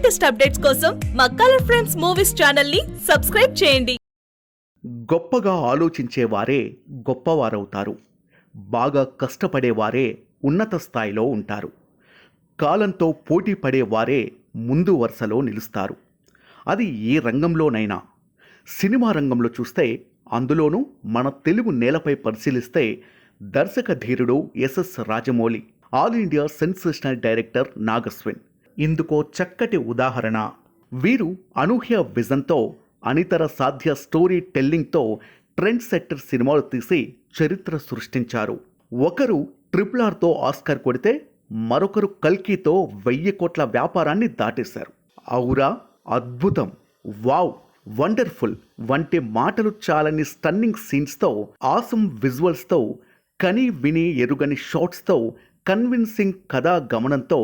Latest updates కోసం మా colour friends movies ఛానల్ని సబ్స్క్రైబ్ చేయండి. గొప్పగా ఆలోచించేవారే గొప్పవారవుతారు. బాగా కష్టపడేవారే ఉన్నత స్థాయిలో ఉంటారు. కాలంతో పోటీ పడేవారే ముందు వరుసలో నిలుస్తారు. అది ఏ రంగంలోనైనా. సినిమా రంగంలో చూస్తే అందులోనూ మన తెలుగు నేలపై పరిశీలిస్తే దర్శక ధీరుడు SS Rajamouli all India sensational director Nag Ashwin. ఇందుకో చక్కటి ఉదాహరణ. వీరు అనూహ్య విజన్తో అనితర సాధ్య స్టోరీ టెల్లింగ్తో ట్రెండ్ సెట్టర్ సినిమాలు తీసి చరిత్ర సృష్టించారు. ఒకరు ట్రిపుల్ ఆర్తో ఆస్కార్ కొడితే మరొకరు కల్కీతో వెయ్యి కోట్ల వ్యాపారాన్ని దాటేశారు. ఔరా అద్భుతం! వావ్! వండర్ఫుల్! వంటి మాటలు చాలని స్టన్నింగ్ సీన్స్తో ఆసమ్ విజువల్స్తో కని విని ఎరుగని షాట్స్తో కన్విన్సింగ్ కథా గమనంతో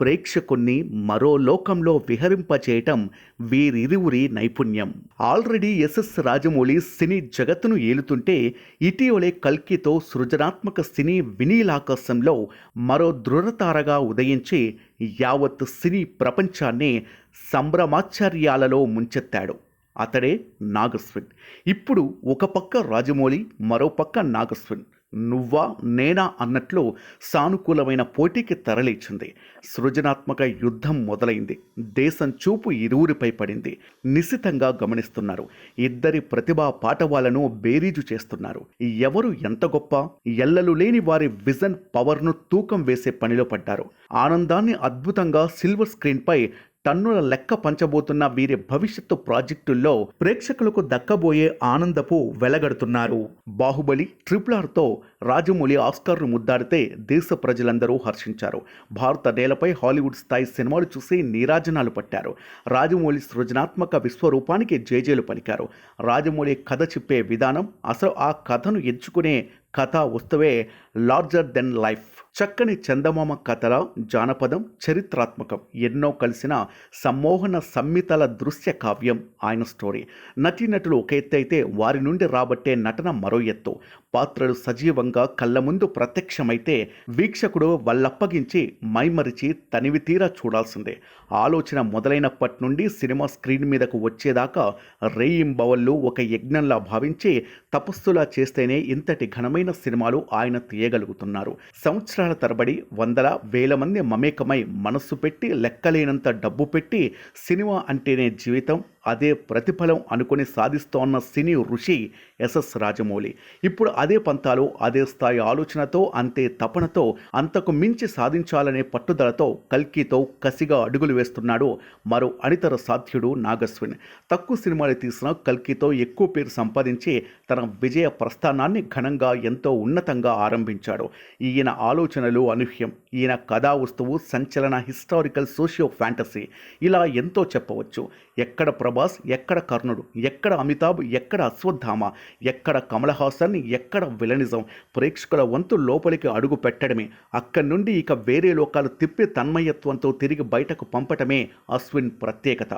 ప్రేక్షకుణ్ణి మరో లోకంలో విహరింపచేయటం వీరిరువురి నైపుణ్యం. ఆల్రెడీ ఎస్ఎస్ రాజమౌళి సినీ జగత్తును ఏలుతుంటే ఇటీవలే కల్కితో సృజనాత్మక సినీ వినీలాకాశంలో మరో దృఢతారగా ఉదయించి యావత్ సినీ ప్రపంచాన్ని సంభ్రమాచార్యాలలో ముంచెత్తాడు. అతడే నాగస్విన్. ఇప్పుడు ఒక పక్క రాజమౌళి మరో పక్క నాగస్విన్. నువ్వా నేనా అన్నట్లు సానుకూలమైన పోటీకి తరలించింది. సృజనాత్మక యుద్ధం మొదలైంది. దేశం చూపు ఇరువురిపై పడింది. నిశితంగా గమనిస్తున్నారు. ఇద్దరి ప్రతిభా పాఠవాలను బేరీజు చేస్తున్నారు. ఎవరు ఎంత గొప్ప? ఎల్లలు లేని వారి విజన్ పవర్ను తూకం వేసే పనిలో పడ్డారు. ఆనందాన్ని అద్భుతంగా సిల్వర్ స్క్రీన్పై టన్నుల లెక్క పంచబోతున్న వీరి భవిష్యత్తు ప్రాజెక్టుల్లో ప్రేక్షకులకు దక్కబోయే ఆనందపు వెలగడుతున్నారు. బాహుబలి ట్రిపుల్ ఆర్తో రాజమౌళి ఆస్కార్ను ముద్దాడితే దేశ ప్రజలందరూ హర్షించారు. భారత నేలపై హాలీవుడ్ స్థాయి సినిమాలు చూసి నీరాజనాలు పట్టారు. రాజమౌళి సృజనాత్మక విశ్వరూపానికి జేజేలు పలికారు. రాజమౌళి కథ చెప్పే విధానం అసలు ఆ కథను ఎంచుకునే కథా వస్తువే లార్జర్ దెన్ లైఫ్ చక్కని చందమామ కథల జానపదం చరిత్రాత్మకం. ఎన్నో కలిసిన సమ్మోహన సమ్మితల దృశ్య కావ్యం ఆయన స్టోరీ నటీనటులు ఒక ఎత్తు అయితే వారి నుండి రాబట్టే నటన మరో ఎత్తు. పాత్రలు సజీవంగా కళ్ళ ముందు ప్రత్యక్షమైతే వీక్షకుడు వాళ్ళప్పగించి మైమరిచి తనివి తీరా చూడాల్సిందే. ఆలోచన మొదలైనప్పటి నుండి సినిమా స్క్రీన్ మీదకు వచ్చేదాకా రేయింబవళ్ళు ఒక యజ్ఞంలా భావించి తపస్సులా చేస్తేనే ఇంతటి ఘనమైన సినిమాలు ఆయన తీయగలుగుతున్నారు. సంవత్సరాల తరబడి వందల వేల మంది మమేకమై మనస్సు పెట్టి లెక్కలేనంత డబ్బు పెట్టి సినిమా అంటేనే జీవితం. అదే ప్రతిఫలం అనుకుని సాధిస్తోన్న సినీ ఋషి ఎస్ఎస్ రాజమౌళి. ఇప్పుడు అదే పంతాలు అదే స్థాయి ఆలోచనతో అంతే తపనతో అంతకు మించి సాధించాలనే పట్టుదలతో కల్కితో కసిగా అడుగులు వేస్తున్నాడు మరో అనితర సాధ్యుడు నాగస్విన్. తక్కువ సినిమాలు తీసిన కల్కితో ఎక్కువ పేరు సంపాదించి తన విజయ ప్రస్థానాన్ని ఘనంగా ఎంతో ఉన్నతంగా ఆరంభించాడు. ఈయన ఆలోచనలు అనూహ్యం. ఈయన కథా వస్తువు సంచలన హిస్టారికల్ సోషియో ఫ్యాంటసీ. ఇలా ఎంతో చెప్పవచ్చు. ఎక్కడ ప్రభాస్ ఎక్కడ కర్ణుడు? ఎక్కడ అమితాబ్? ఎక్కడ అశ్వత్థామ? ఎక్కడ కమల్ హాసన్? ఎక్కడ విలనిజం? ప్రేక్షకుల వంతు లోపలికి అడుగు పెట్టడమే. అక్కడి నుండి ఇక వేరే లోకాలు తిప్పి తన్మయత్వంతో తిరిగి బయటకు పంపటమే అశ్విన్ ప్రత్యేకత.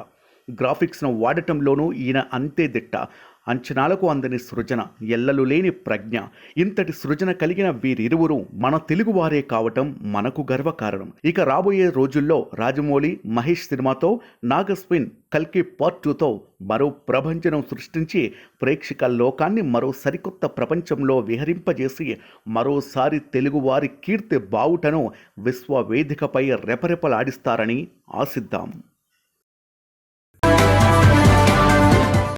గ్రాఫిక్స్ను వాడటంలోనూ ఈయన అంతే దిట్ట. అంచనాలకు అందని సృజన ఎల్లలు లేని ప్రజ్ఞ. ఇంతటి సృజన కలిగిన వీరిరువురు మన తెలుగువారే కావటం మనకు గర్వకారణం. ఇక రాబోయే రోజుల్లో రాజమౌళి మహేష్ సినిమాతో నాగస్విన్ కల్కి పార్ట్ టూతో మరో ప్రభంజనం సృష్టించి ప్రేక్షక లోకాన్ని మరో సరికొత్త ప్రపంచంలో విహరింపజేసి మరోసారి తెలుగువారి కీర్తి బావుటను విశ్వవేదికపై రెపరెపలాడిస్తారని ఆశిద్దాం.